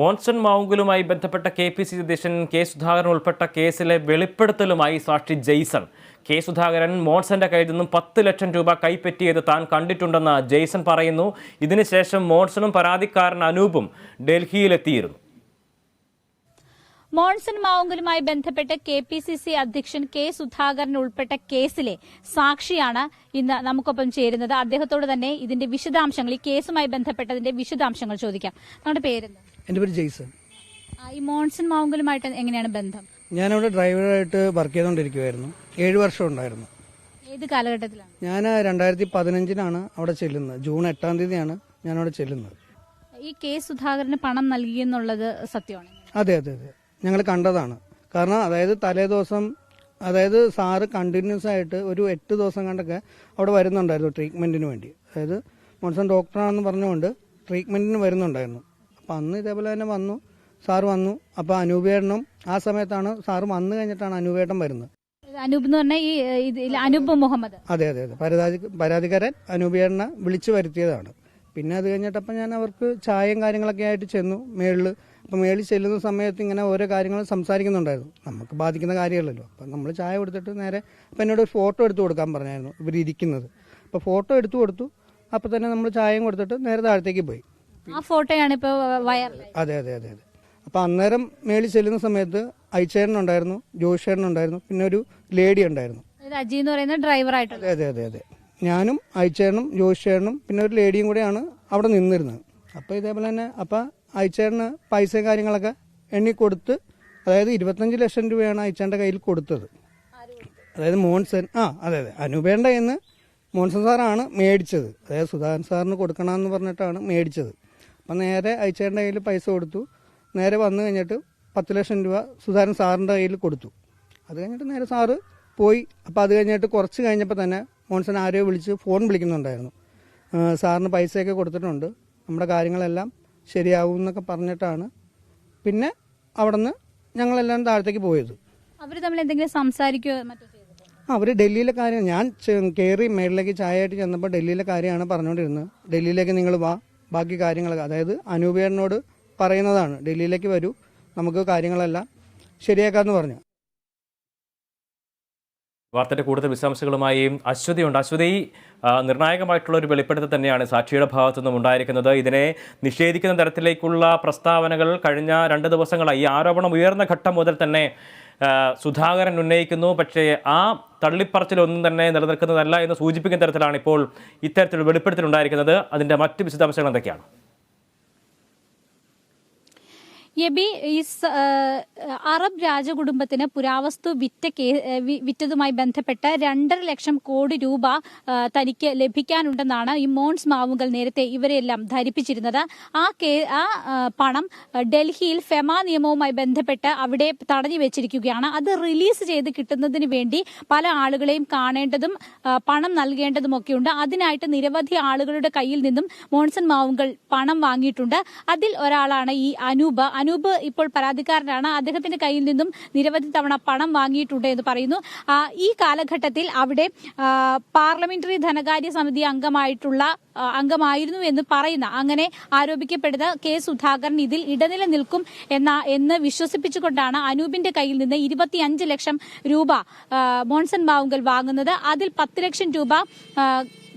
മോൺസൺ മാവുങ്കലുമായി ബന്ധപ്പെട്ട K P C അധ്യക്ഷൻ കെ സുധാകരൻ ഉൾപ്പെട്ട കേസിലെ വെളിപ്പെടുത്തലുമായി സാക്ഷി ജെയ്സൺ. കെ സുധാകരൻ മോൺസന്റെ കയ്യിൽ നിന്നും പത്ത് ലക്ഷം രൂപ കൈപ്പറ്റിയത് താൻ കണ്ടിട്ടുണ്ടെന്ന് ജെയ്സൺ പറയുന്നു. ഇതിനുശേഷം മോൺസണും പരാതിക്കാരൻ അനൂപും ഡൽഹിയിലെത്തിയിരുന്നു. മോൺസൺ മാവുങ്കലുമായി ബന്ധപ്പെട്ട് കെ പി സി സി അധ്യക്ഷൻ കെ സുധാകരൻ ഉൾപ്പെട്ട കേസിലെ സാക്ഷിയാണ് ഇന്ന് നമുക്കൊപ്പം ചേരുന്നത്. അദ്ദേഹത്തോട് തന്നെ ഇതിന്റെ വിശദാംശങ്ങൾ ഈ കേസുമായി ബന്ധപ്പെട്ടതിന്റെ വിശദാംശങ്ങൾ ചോദിക്കാം. നമ്മുടെ പേരെന്താ? എന്റെ പേര് ജെയ്സൺ. ഈ മോൺസൺ മാവുങ്കലുമായിട്ട് എങ്ങനെയാണ് ബന്ധം? ഞാനവിടെ ഡ്രൈവറായിട്ട് വർക്ക് ചെയ്തുകൊണ്ടിരിക്കുമായിരുന്നു ഏഴ് വർഷം ഉണ്ടായിരുന്നു. ഏത് കാലഘട്ടത്തിലാണ്? ഞാൻ രണ്ടായിരത്തി പതിനഞ്ചിനാണ് അവിടെ ചെല്ലുന്നത്. ജൂൺ എട്ടാം തീയതിയാണ് ഞാൻ അവിടെ ചെല്ലുന്നത്. ഈ കെ സുധാകരന് പണം നൽകി എന്നുള്ളത് സത്യമാണ്? അതെ അതെ അതെ. ഞങ്ങൾ കണ്ടതാണ്. കാരണം അതായത് തലേ ദിവസം അതായത് സാറ് കണ്ടിന്യൂസ് ആയിട്ട് ഒരു എട്ട് ദിവസം കണ്ടൊക്കെ അവിടെ വരുന്നുണ്ടായിരുന്നു ട്രീറ്റ്മെന്റിന് വേണ്ടി. അതായത് മോൺസൺ ഡോക്ടറാണെന്ന് പറഞ്ഞുകൊണ്ട് ട്രീറ്റ്മെന്റിന് വരുന്നുണ്ടായിരുന്നു. അപ്പോൾ അന്ന് ഇതേപോലെ തന്നെ വന്നു. സാർ വന്നു. അപ്പോൾ അനൂപേട്ടനും ആ സമയത്താണ് സാറ് വന്നു കഴിഞ്ഞിട്ടാണ് അനൂപേട്ടൻ വരുന്നത്. അനൂപ് എന്ന് പറഞ്ഞാൽ ഈ ഇതിൽ അനൂപ് മുഹമ്മദ്. അതെ അതെ അതെ. പരാതി പരാതിക്കാരൻ അനൂപേട്ടനെ വിളിച്ചു വരുത്തിയതാണ്. പിന്നെ അത് കഴിഞ്ഞിട്ടപ്പം ഞാൻ അവർക്ക് ചായയും കാര്യങ്ങളൊക്കെ ആയിട്ട് ചെന്നു മേളിൽ അപ്പം മേളിൽ ചെല്ലുന്ന സമയത്ത് ഇങ്ങനെ ഓരോ കാര്യങ്ങൾ സംസാരിക്കുന്നുണ്ടായിരുന്നു. നമുക്ക് ബാധിക്കുന്ന കാര്യമല്ലല്ലോ. അപ്പം നമ്മൾ ചായ കൊടുത്തിട്ട് നേരെ അപ്പം എന്നോട് ഒരു ഫോട്ടോ എടുത്തു കൊടുക്കാൻ പറഞ്ഞായിരുന്നു ഇവർ ഇരിക്കുന്നത് അപ്പോൾ ഫോട്ടോ എടുത്തു കൊടുത്തു. അപ്പോൾ തന്നെ നമ്മൾ ചായയും കൊടുത്തിട്ട് നേരെ താഴത്തേക്ക് പോയി. ആ ഫോട്ടോയാണ് ഇപ്പോൾ അതെ അതെ അതെ അതെ. അപ്പോൾ അന്നേരം മേളിൽ ചെല്ലുന്ന സമയത്ത് ഐച്ചേട്ടനുണ്ടായിരുന്നു ജോഷേട്ടനുണ്ടായിരുന്നു പിന്നെ ഒരു ലേഡി ഉണ്ടായിരുന്നു. അജി എന്ന് പറയുന്ന ഡ്രൈവർ ഡ്രൈവറായിട്ടുള്ള അതെ അതെ അതെ. അതെ ഞാനും അയച്ചേട്ടനും ജോഷിച്ചേട്ടനും പിന്നെ ഒരു ലേഡിയും കൂടെയാണ് അവിടെ നിന്നിരുന്നത്. അപ്പോൾ ഇതേപോലെ തന്നെ അപ്പം അയച്ചേട്ടന് പൈസയും കാര്യങ്ങളൊക്കെ എണ്ണി കൊടുത്ത് അതായത് ഇരുപത്തഞ്ച് ലക്ഷം രൂപയാണ് അയച്ചേന്റെ കയ്യിൽ കൊടുത്തത്. അതായത് മോൺസൺ ആ അതെ അതെ. അനുപേണ്ട എന്ന് മോൺസൺ സാറാണ് മേടിച്ചത്. അതായത് സുധാകരൻ സാറിന് കൊടുക്കണമെന്ന് പറഞ്ഞിട്ടാണ് മേടിച്ചത്. അപ്പം നേരെ അയച്ചേട്ടന്റെ കയ്യിൽ പൈസ കൊടുത്തു. നേരെ വന്നു കഴിഞ്ഞിട്ട് പത്ത് ലക്ഷം രൂപ സുധാരൻ സാറിന്റെ കയ്യിൽ കൊടുത്തു. അത് കഴിഞ്ഞിട്ട് നേരെ സാറ് പോയി. അപ്പോൾ അത് കഴിഞ്ഞിട്ട് കുറച്ച് കഴിഞ്ഞപ്പോൾ തന്നെ മോൻസൻ ആരെയോ വിളിച്ച് ഫോൺ വിളിക്കുന്നുണ്ടായിരുന്നു. സാറിന് പൈസയൊക്കെ കൊടുത്തിട്ടുണ്ട്. നമ്മുടെ കാര്യങ്ങളെല്ലാം ശരിയാവും എന്നൊക്കെ പറഞ്ഞിട്ടാണ്. പിന്നെ അവിടെ നിന്ന് ഞങ്ങളെല്ലാം താഴത്തേക്ക് പോയത്. അവർ തമ്മിൽ എന്തെങ്കിലും സംസാരിക്കുകയോ മറ്റോ ചെയ്തോ അവർ ഡൽഹിയിലെ കാര്യം ഞാൻ കയറി മേളിലേക്ക് ചായയായിട്ട് ചെന്നപ്പോൾ ഡൽഹിയിലെ കാര്യമാണ് പറഞ്ഞുകൊണ്ടിരുന്നത്. ഡൽഹിയിലേക്ക് നിങ്ങൾ വാ. ബാക്കി കാര്യങ്ങളൊക്കെ അതായത് അനൂപിയറിനോട് പറയുന്നതാണ്. ഡൽഹിയിലേക്ക് വരൂ നമുക്ക് കാര്യങ്ങളെല്ലാം ശരിയാക്കാമെന്ന് പറഞ്ഞു. വാർത്തയുടെ കൂടുതൽ വിശദാംശങ്ങളുമായി അശ്വതിയുണ്ട്. അശ്വതി നിർണായകമായിട്ടുള്ള ഒരു വെളിപ്പെടുത്തൽ തന്നെയാണ് സാക്ഷിയുടെ ഭാഗത്തു നിന്നും ഉണ്ടായിരിക്കുന്നത്. ഇതിനെ നിഷേധിക്കുന്ന തരത്തിലേക്കുള്ള പ്രസ്താവനകൾ കഴിഞ്ഞ രണ്ട് ദിവസങ്ങളായി. ഈ ആരോപണം ഉയർന്ന ഘട്ടം മുതൽ തന്നെ സുധാകരൻ ഉന്നയിക്കുന്നു. പക്ഷേ ആ തള്ളിപ്പറച്ചിലൊന്നും തന്നെ നിലനിൽക്കുന്നതല്ല എന്ന് സൂചിപ്പിക്കുന്ന തരത്തിലാണ് ഇപ്പോൾ ഇത്തരത്തിൽ വെളിപ്പെടുത്തലുണ്ടായിരിക്കുന്നത് അതിന്റെ മറ്റ് വിശദാംശങ്ങൾ എന്തൊക്കെയാണ്? യബി ഈ അറബ് രാജകുടുംബത്തിന് പുരാവസ്തു വിറ്റ കേ വിറ്റതുമായി ബന്ധപ്പെട്ട് രണ്ടര ലക്ഷം കോടി രൂപ തനിക്ക് ലഭിക്കാനുണ്ടെന്നാണ് ഈ മോൺസ് മാവുകൾ നേരത്തെ ഇവരെല്ലാം ധരിപ്പിച്ചിരുന്നത്. ആ കേ ആ പണം ഡൽഹിയിൽ ഫെമ നിയമവുമായി ബന്ധപ്പെട്ട് അവിടെ തടഞ്ഞു വെച്ചിരിക്കുകയാണ്. അത് റിലീസ് ചെയ്ത് കിട്ടുന്നതിന് വേണ്ടി പല ആളുകളെയും കാണേണ്ടതും പണം നൽകേണ്ടതുമൊക്കെയുണ്ട്. അതിനായിട്ട് നിരവധി ആളുകളുടെ കയ്യിൽ നിന്നും മോൺസൺ മാവുകൾ പണം വാങ്ങിയിട്ടുണ്ട്. അതിൽ ഒരാളാണ് ഈ അനൂപ്. അനൂപ് ഇപ്പോൾ പരാതിക്കാരനാണ്. അദ്ദേഹത്തിന്റെ കയ്യിൽ നിന്നും നിരവധി തവണ പണം വാങ്ങിയിട്ടുണ്ട് എന്ന് പറയുന്നു. ഈ കാലഘട്ടത്തിൽ അവിടെ പാർലമെന്ററി ധനകാര്യ സമിതി അംഗമായിട്ടുള്ള അംഗമായിരുന്നു എന്ന് പറയുന്ന അങ്ങനെ ആരോപിക്കപ്പെടുന്ന കെ സുധാകരൻ ഇതിൽ ഇടനില നിൽക്കും എന്ന എന്ന് വിശ്വസിപ്പിച്ചുകൊണ്ടാണ് അനൂപിന്റെ കയ്യിൽ നിന്ന് ഇരുപത്തിയഞ്ച് ലക്ഷം രൂപ മോൺസൺ ബാവുങ്കൽ വാങ്ങുന്നത്. അതിൽ പത്ത് ലക്ഷം രൂപ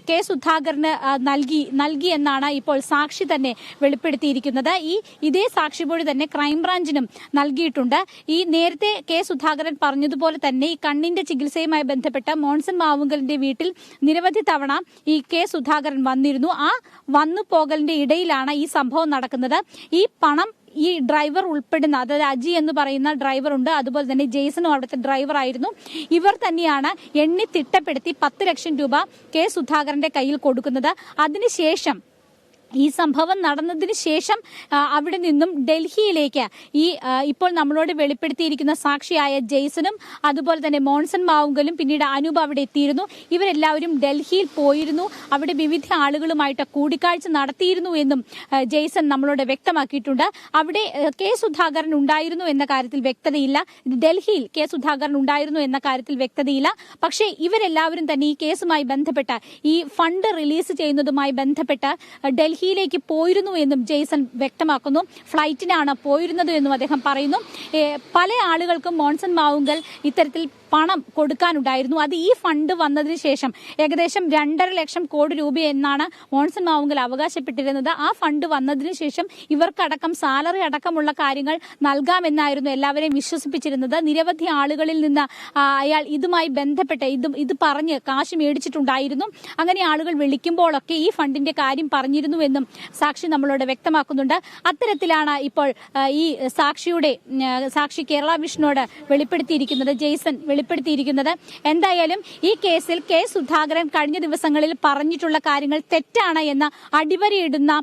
കെ സുധാകരന് നൽകി നൽകി എന്നാണ് ഇപ്പോൾ സാക്ഷി തന്നെ വെളിപ്പെടുത്തിയിരിക്കുന്നത്. ഈ ഇതേ സാക്ഷിമൊഴി തന്നെ ക്രൈംബ്രാഞ്ചിനും നൽകിയിട്ടുണ്ട്. ഈ നേരത്തെ കെ സുധാകരൻ പറഞ്ഞതുപോലെ തന്നെ ഈ കണ്ണിന്റെ ചികിത്സയുമായി ബന്ധപ്പെട്ട മോൺസൺ മാവുങ്കലിന്റെ വീട്ടിൽ നിരവധി തവണ ഈ കെ സുധാകരൻ വന്നിരുന്നു. ആ വന്നു പോകലിന്റെ ഇടയിലാണ് ഈ സംഭവം നടക്കുന്നത്. ഈ പണം ഈ ഡ്രൈവർ ഉൾപ്പെടുന്ന അതായത് അജി എന്ന് പറയുന്ന ഡ്രൈവർ ഉണ്ട്. അതുപോലെ തന്നെ ജെയ്സണും അവിടുത്തെ ഡ്രൈവർ ആയിരുന്നു. ഇവർ തന്നെയാണ് എണ്ണി തിട്ടപ്പെടുത്തി പത്ത് ലക്ഷം രൂപ കെ സുധാകരന്റെ കയ്യിൽ കൊടുക്കുന്നത്. അതിനുശേഷം ഈ സംഭവം നടന്നതിന് ശേഷം അവിടെ നിന്നും ഡൽഹിയിലേക്ക് ഈ ഇപ്പോൾ നമ്മളോട് വെളിപ്പെടുത്തിയിരിക്കുന്ന സാക്ഷിയായ ജെയ്സനും അതുപോലെ തന്നെ മോൺസൺ മാവുങ്കലും പിന്നീട് അനൂപ് അവിടെ എത്തിയിരുന്നു. ഇവരെല്ലാവരും ഡൽഹിയിൽ പോയിരുന്നു. അവിടെ വിവിധ ആളുകളുമായിട്ട് കൂടിക്കാഴ്ച നടത്തിയിരുന്നു എന്നും ജെയ്സൺ നമ്മളോട് വ്യക്തമാക്കിയിട്ടുണ്ട്. അവിടെ കെ സുധാകരൻ ഉണ്ടായിരുന്നു എന്ന കാര്യത്തിൽ വ്യക്തതയില്ല. ഡൽഹിയിൽ കെ സുധാകരൻ ഉണ്ടായിരുന്നു എന്ന കാര്യത്തിൽ വ്യക്തതയില്ല. പക്ഷേ ഇവരെല്ലാവരും തന്നെ ഈ കേസുമായി ബന്ധപ്പെട്ട ഈ ഫണ്ട് റിലീസ് ചെയ്യുന്നതുമായി ബന്ധപ്പെട്ട് ഡൽഹി ഡൽഹിയിലേക്ക് പോയിരുന്നു എന്നും ജെയ്സൺ വ്യക്തമാക്കുന്നു. ഫ്ലൈറ്റിനാണ് പോയിരുന്നത് എന്നും അദ്ദേഹം പറയുന്നു. പല ആളുകൾക്കും മോൺസൺ മാവുങ്കൽ ഇത്തരത്തിൽ പണം കൊടുക്കാനുണ്ടായിരുന്നു. അത് ഈ ഫണ്ട് വന്നതിന് ശേഷം ഏകദേശം രണ്ടര ലക്ഷം കോടി രൂപ എന്നാണ് മോൺസൺ മാവുങ്കൽ അവകാശപ്പെട്ടിരുന്നത്. ആ ഫണ്ട് വന്നതിന് ശേഷം ഇവർക്കടക്കം സാലറി അടക്കമുള്ള കാര്യങ്ങൾ നൽകാമെന്നായിരുന്നു എല്ലാവരെയും വിശ്വസിപ്പിച്ചിരുന്നത്. നിരവധി ആളുകളിൽ നിന്ന് അയാൾ ഇതുമായി ബന്ധപ്പെട്ട് ഇത് ഇത് പറഞ്ഞ് കാശ് മേടിച്ചിട്ടുണ്ടായിരുന്നു. അങ്ങനെ ആളുകൾ വിളിക്കുമ്പോഴൊക്കെ ഈ ഫണ്ടിന്റെ കാര്യം പറഞ്ഞിരുന്നുവെന്നും സാക്ഷി നമ്മളോട് വ്യക്തമാക്കുന്നുണ്ട്. അത്തരത്തിലാണ് ഇപ്പോൾ ഈ സാക്ഷിയുടെ സാക്ഷി കേരള വിഷ്ണുവോട് വെളിപ്പെടുത്തിയിരിക്കുന്നത്. ജെയ്സൺ വെളിപ്പെടുത്തിയിരിക്കുന്നത്. എന്തായാലും ഈ കേസിൽ കെ സുധാകരൻ കഴിഞ്ഞ ദിവസങ്ങളിൽ പറഞ്ഞിട്ടുള്ള കാര്യങ്ങൾ തെറ്റാണ് എന്ന അടിവരയിടുന്ന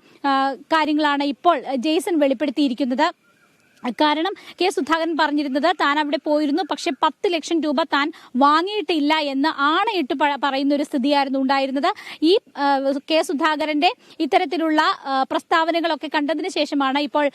കാര്യങ്ങളാണ് ഇപ്പോൾ ജെയ്സൺ വെളിപ്പെടുത്തിയിരിക്കുന്നത്. കാരണം കെ സുധാകരൻ പറഞ്ഞിരുന്നത് താൻ അവിടെ പോയിരുന്നു. പക്ഷെ പത്ത് ലക്ഷം രൂപ താൻ വാങ്ങിയിട്ടില്ല എന്ന് ആണയിട്ട് പറയുന്ന ഒരു സ്ഥിതിയായിരുന്നു ഉണ്ടായിരുന്നത്. ഈ കെ സുധാകരന്റെ ഇത്തരത്തിലുള്ള പ്രസ്താവനകളൊക്കെ കണ്ടതിന് ശേഷമാണ് ഇപ്പോൾ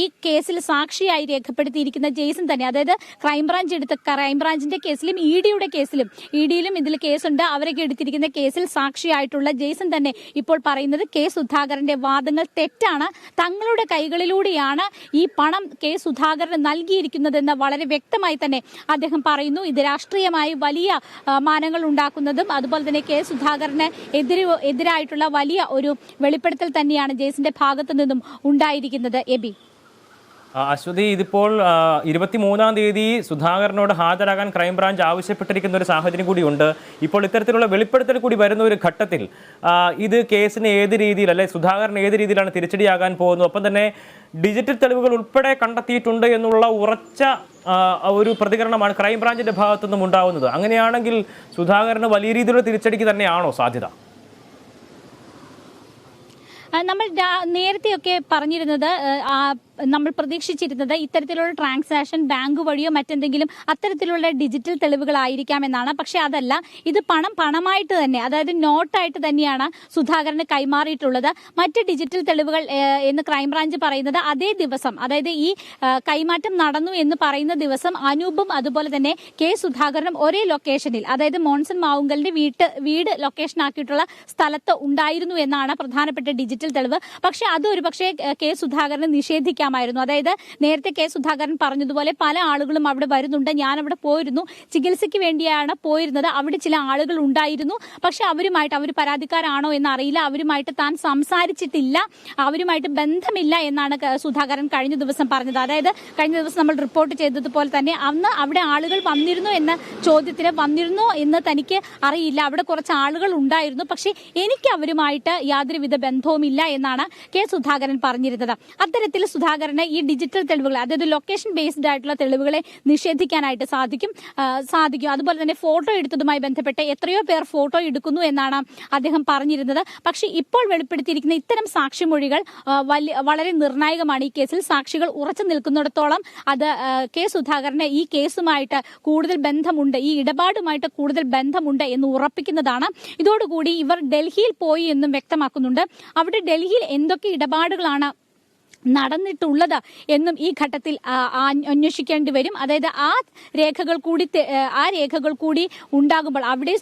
ഈ കേസിൽ സാക്ഷിയായി രേഖപ്പെടുത്തിയിരിക്കുന്ന ജെയ്സൺ തന്നെ. അതായത് ക്രൈംബ്രാഞ്ച് എടുത്ത ക്രൈംബ്രാഞ്ചിന്റെ കേസിലും ഇ ഡിയുടെ കേസിലും ഇ ഡിയിലും ഇതിൽ കേസുണ്ട്. അവരൊക്കെ എടുത്തിരിക്കുന്ന കേസിൽ സാക്ഷിയായിട്ടുള്ള ജെയ്സൺ തന്നെ ഇപ്പോൾ പറയുന്നത് കെ സുധാകരന്റെ വാദങ്ങൾ തെറ്റാണ്. തങ്ങളുടെ കൈകളിലൂടെയാണ് ഈ പണം കെ സുധാകരന് നൽകിയിരിക്കുന്നതെന്ന് വളരെ വ്യക്തമായി തന്നെ അദ്ദേഹം പറയുന്നു. ഇത് രാഷ്ട്രീയമായി വലിയ മാനങ്ങൾ ഉണ്ടാക്കുന്നതും അതുപോലെ തന്നെ കെ സുധാകരന് എതിരെ എതിരായിട്ടുള്ള വലിയ ഒരു വെളിപ്പെടുത്തൽ തന്നെയാണ് ജെയ്സിന്റെ ഭാഗത്തു നിന്നും ഉണ്ടായിരിക്കുന്നത്. എബി? അശ്വതി ഇതിപ്പോൾ ഇരുപത്തിമൂന്നാം തീയതി സുധാകരനോട് ഹാജരാകാൻ ക്രൈംബ്രാഞ്ച് ആവശ്യപ്പെട്ടിരിക്കുന്ന ഒരു സാഹചര്യം കൂടിയുണ്ട്. ഇപ്പോൾ ഇത്തരത്തിലുള്ള വെളിപ്പെടുത്തൽ കൂടി വരുന്ന ഒരു ഘട്ടത്തിൽ ഇത് കേസിന് ഏത് രീതിയിൽ അല്ലെ സുധാകരൻ ഏത് രീതിയിലാണ് തിരിച്ചടിയാകാൻ പോകുന്നത്? ഒപ്പം തന്നെ ഡിജിറ്റൽ തെളിവുകൾ ഉൾപ്പെടെ കണ്ടെത്തിയിട്ടുണ്ട് എന്നുള്ള ഉറച്ച ഒരു പ്രതികരണമാണ് ക്രൈംബ്രാഞ്ചിന്റെ ഭാഗത്തുനിന്നും ഉണ്ടാവുന്നത്. അങ്ങനെയാണെങ്കിൽ സുധാകരന് വലിയ രീതിയിലുള്ള തിരിച്ചടിക്ക് തന്നെയാണോ സാധ്യത? നമ്മൾ നേരത്തെയൊക്കെ പറഞ്ഞിരുന്നത് നമ്മൾ പ്രതീക്ഷിച്ചിരുന്നത് ഇത്തരത്തിലുള്ള ട്രാൻസാക്ഷൻ ബാങ്ക് വഴിയോ മറ്റെന്തെങ്കിലും അത്തരത്തിലുള്ള ഡിജിറ്റൽ തെളിവുകളായിരിക്കാം എന്നാണ്. പക്ഷെ അതല്ല ഇത് പണം പണമായിട്ട് തന്നെ അതായത് നോട്ടായിട്ട് തന്നെയാണ് സുധാകരന് കൈമാറിയിട്ടുള്ളത്. മറ്റ് ഡിജിറ്റൽ തെളിവുകൾ എന്ന് ക്രൈംബ്രാഞ്ച് പറയുന്നത് അതേ ദിവസം അതായത് ഈ കൈമാറ്റം നടന്നു എന്ന് പറയുന്ന ദിവസം അനൂപും അതുപോലെ തന്നെ കെ സുധാകരനും ഒരേ ലൊക്കേഷനിൽ അതായത് മോൺസൺ മാവുങ്കലിന്റെ വീട്ട് വീട് ലൊക്കേഷൻ ആക്കിയിട്ടുള്ള സ്ഥലത്ത് ഉണ്ടായിരുന്നു എന്നാണ് പ്രധാനപ്പെട്ട ഡിജിറ്റൽ തെളിവ്. പക്ഷേ അത് ഒരു പക്ഷേ കെ സുധാകരന് നിഷേധിക്കാമായിരുന്നു. അതായത് നേരത്തെ കെ സുധാകരൻ പറഞ്ഞതുപോലെ പല ആളുകളും അവിടെ വരുന്നുണ്ട്. ഞാൻ അവിടെ പോയിരുന്നു. ചികിത്സയ്ക്ക് വേണ്ടിയാണ് പോയിരുന്നത്. അവിടെ ചില ആളുകൾ ഉണ്ടായിരുന്നു. പക്ഷെ അവരുമായിട്ട് അവർ പരാതിക്കാരാണോ എന്ന് അറിയില്ല. അവരുമായിട്ട് താൻ സംസാരിച്ചിട്ടില്ല. അവരുമായിട്ട് ബന്ധമില്ല എന്നാണ് സുധാകരൻ കഴിഞ്ഞ ദിവസം പറഞ്ഞത്. അതായത് കഴിഞ്ഞ ദിവസം നമ്മൾ റിപ്പോർട്ട് ചെയ്തതുപോലെ തന്നെ അന്ന് അവിടെ ആളുകൾ വന്നിരുന്നു എന്ന ചോദ്യത്തിന് വന്നിരുന്നു എന്ന് തനിക്ക് അറിയില്ല. അവിടെ കുറച്ച് ആളുകൾ ഉണ്ടായിരുന്നു. പക്ഷേ എനിക്ക് അവരുമായിട്ട് യാതൊരുവിധ ബന്ധവുമില്ല. എന്നാണ് കെ സുധാകരൻ പറഞ്ഞിരുന്നത്. അത്തരത്തിൽ സുധാകരന് ഈ ഡിജിറ്റൽ തെളിവുകൾ അതായത് ലൊക്കേഷൻ ബേസ്ഡ് ആയിട്ടുള്ള തെളിവുകളെ നിഷേധിക്കാനായിട്ട് സാധിക്കും സാധിക്കും. അതുപോലെ തന്നെ ഫോട്ടോ എടുത്തതുമായി ബന്ധപ്പെട്ട് എത്രയോ പേർ ഫോട്ടോ എടുക്കുന്നു എന്നാണ് അദ്ദേഹം പറഞ്ഞിരുന്നത്. പക്ഷേ ഇപ്പോൾ വെളിപ്പെടുത്തിയിരിക്കുന്ന ഇത്തരം സാക്ഷിമൊഴികൾ വളരെ നിർണായകമാണ് ഈ കേസിൽ. സാക്ഷികൾ ഉറച്ചു നിൽക്കുന്നിടത്തോളം അത് കെ സുധാകരന് ഈ കേസുമായിട്ട് കൂടുതൽ ബന്ധമുണ്ട് ഈ ഇടപാടുമായിട്ട് കൂടുതൽ ബന്ധമുണ്ട് എന്ന് ഉറപ്പിക്കുന്നതാണ്. ഇതോടുകൂടി ഇവർ ഡൽഹിയിൽ പോയി എന്നും വ്യക്തമാക്കുന്നുണ്ട്. അവിടെ ഡൽഹിയിൽ എന്തൊക്കെ ഇടപാടുകളാണ് നടന്നിട്ടുള്ളത് എന്നും ഈ ഘട്ടത്തിൽ അന്വേഷിക്കേണ്ടി വരും. അതായത് ആ രേഖകൾ കൂടി ആ രേഖകൾ കൂടി ഉണ്ടാകുമ്പോൾ അവിടെ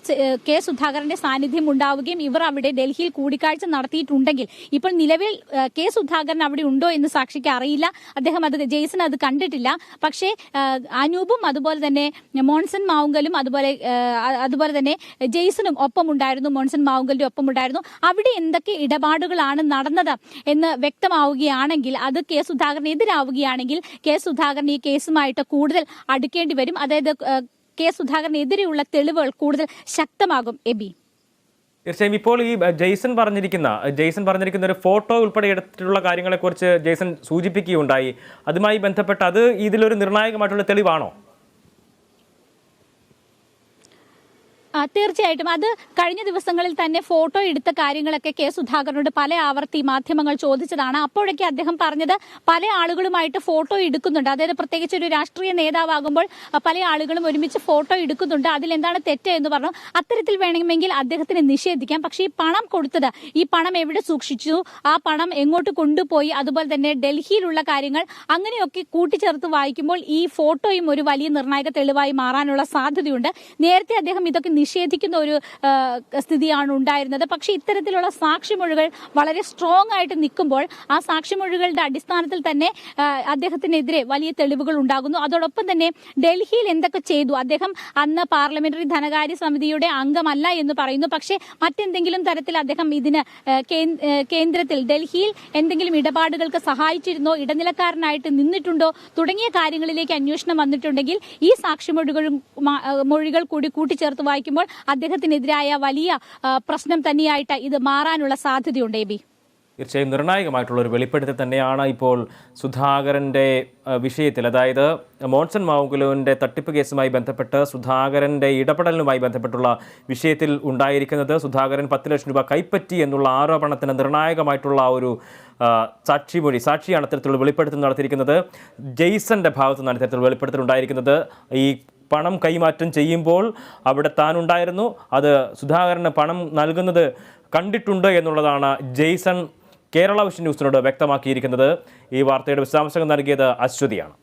കെ സുധാകരന്റെ സാന്നിധ്യം ഉണ്ടാവുകയും ഇവർ അവിടെ ഡൽഹിയിൽ കൂടിക്കാഴ്ച നടത്തിയിട്ടുണ്ടെങ്കിൽ ഇപ്പോൾ നിലവിൽ കെ സുധാകരൻ അവിടെ ഉണ്ടോ എന്ന് സാക്ഷിക്ക് അറിയില്ല. അദ്ദേഹം അത് ജെയ്സൺ അത് കണ്ടിട്ടില്ല. പക്ഷേ അനൂപും അതുപോലെ തന്നെ മോൺസൺ മാവുങ്കലും അതുപോലെ അതുപോലെ തന്നെ ജെയ്സണും ഒപ്പമുണ്ടായിരുന്നു മോൺസൺ മാവുങ്കലിന്റെ ഒപ്പമുണ്ടായിരുന്നു അവിടെ എന്തൊക്കെ ഇടപാടുകളാണ് നടന്നത് എന്ന് വ്യക്തമാവുകയാണെങ്കിൽ അത് കെ സുധാകരന് എതിരാവുകയാണെങ്കിൽ കെ സുധാകരൻ ഈ കേസുമായിട്ട് കൂടുതൽ അടുക്കേണ്ടി വരും. അതായത് കെ സുധാകരനെതിരെയുള്ള തെളിവുകൾ കൂടുതൽ ശക്തമാകും. എബി. തീർച്ചയായും ഇപ്പോൾ ഈ ജെയ്സൺ പറഞ്ഞിരിക്കുന്ന ജെയ്സൺ പറഞ്ഞിരിക്കുന്ന ഒരു ഫോട്ടോ ഉൾപ്പെടെ എടുത്തിട്ടുള്ള കാര്യങ്ങളെക്കുറിച്ച് ജെയ്സൺ സൂചിപ്പിക്കുകയുണ്ടായി. അതുമായി ബന്ധപ്പെട്ട് അത് ഇതിലൊരു നിർണായകമായിട്ടുള്ള തെളിവാണോ? തീർച്ചയായിട്ടും. അത് കഴിഞ്ഞ ദിവസങ്ങളിൽ തന്നെ ഫോട്ടോ എടുത്ത കാര്യങ്ങളൊക്കെ കെ സുധാകരനോട് പല ആവർത്തി മാധ്യമങ്ങൾ ചോദിച്ചതാണ്. അപ്പോഴൊക്കെ അദ്ദേഹം പറഞ്ഞത് പല ആളുകളുമായിട്ട് ഫോട്ടോ എടുക്കുന്നുണ്ട്. അതായത് പ്രത്യേകിച്ച് ഒരു രാഷ്ട്രീയ നേതാവാകുമ്പോൾ പല ആളുകളും ഒരുമിച്ച് ഫോട്ടോ എടുക്കുന്നുണ്ട്. അതിലെന്താണ് തെറ്റ് എന്ന് പറഞ്ഞു. അത്തരത്തിൽ വേണമെങ്കിൽ അദ്ദേഹത്തിന് നിഷേധിക്കാം. പക്ഷേ ഈ പണം കൊടുത്തത് ഈ പണം എവിടെ സൂക്ഷിച്ചു? ആ പണം എങ്ങോട്ട് കൊണ്ടുപോയി? അതുപോലെ തന്നെ ഡൽഹിയിലുള്ള കാര്യങ്ങൾ അങ്ങനെയൊക്കെ കൂട്ടിച്ചേർത്ത് വായിക്കുമ്പോൾ ഈ ഫോട്ടോയും ഒരു വലിയ നിർണായക തെളിവായി മാറാനുള്ള സാധ്യതയുണ്ട്. നേരത്തെ അദ്ദേഹം ഇതൊക്കെ നിഷേധിക്കുന്ന ഒരു സ്ഥിതിയാണ് ഉണ്ടായിരുന്നത്. പക്ഷേ ഇത്തരത്തിലുള്ള സാക്ഷിമൊഴികൾ വളരെ സ്ട്രോങ് ആയിട്ട് നിൽക്കുമ്പോൾ ആ സാക്ഷിമൊഴികളുടെ അടിസ്ഥാനത്തിൽ തന്നെ അദ്ദേഹത്തിനെതിരെ വലിയ തെളിവുകൾ ഉണ്ടാകുന്നു. അതോടൊപ്പം തന്നെ ഡൽഹിയിൽ എന്തൊക്കെ ചെയ്തു? അദ്ദേഹം അന്ന് പാർലമെന്ററി ധനകാര്യ സമിതിയുടെ അംഗമല്ല എന്ന് പറയുന്നു. പക്ഷേ മറ്റെന്തെങ്കിലും തരത്തിൽ അദ്ദേഹം ഇതിന് കേന്ദ്രത്തിൽ ഡൽഹിയിൽ എന്തെങ്കിലും ഇടപാടുകൾക്ക് സഹായിച്ചിരുന്നോ? ഇടനിലക്കാരനായിട്ട് നിന്നിട്ടുണ്ടോ? തുടങ്ങിയ കാര്യങ്ങളിലേക്ക് അന്വേഷണം വന്നിട്ടുണ്ടെങ്കിൽ ഈ സാക്ഷിമൊഴികളും മൊഴികൾ കൂടി കൂട്ടിച്ചേർത്ത് വായിക്കുമ്പോൾ അദ്ദേഹത്തിനെതിരായ വലിയ പ്രശ്നം തന്നെയായിട്ട് ഇത് മാറാനുള്ള സാധ്യതയുണ്ട് ബി. തീർച്ചയായും നിർണായകമായിട്ടുള്ള ഒരു വെളിപ്പെടുത്തൽ തന്നെയാണ് ഇപ്പോൾ സുധാകരന്റെ വിഷയത്തിൽ. അതായത് മോൺസൺ മാവുകുലുവിന്റെ തട്ടിപ്പ് കേസുമായി ബന്ധപ്പെട്ട് സുധാകരന്റെ ഇടപെടലുമായി ബന്ധപ്പെട്ടുള്ള വിഷയത്തിൽ ഉണ്ടായിരിക്കുന്നത് സുധാകരൻ പത്ത് ലക്ഷം രൂപ കൈപ്പറ്റി എന്നുള്ള ആരോപണത്തിന് നിർണായകമായിട്ടുള്ള ഒരു സാക്ഷിമൊഴി സാക്ഷിയാണ് ഇത്തരത്തിലുള്ള വെളിപ്പെടുത്തൽ നടത്തിയിരിക്കുന്നത്. ജെയ്സന്റെ ഭാഗത്തു നിന്നാണ് ഇത്തരത്തിലുള്ള വെളിപ്പെടുത്തൽ ഉണ്ടായിരിക്കുന്നത്. ഈ പണം കൈമാറ്റം ചെയ്യുമ്പോൾ അവിടെ താനുണ്ടായിരുന്നു. അത് സുധാകരന് പണം നൽകുന്നത് കണ്ടിട്ടുണ്ട് എന്നുള്ളതാണ് ജെയ്സൺ കേരള വിഷൻ ന്യൂസിനോട് വ്യക്തമാക്കിയിരിക്കുന്നത്. ഈ വാർത്തയുടെ വിശദാംശങ്ങൾ നൽകിയത് അശ്വതിയാണ്.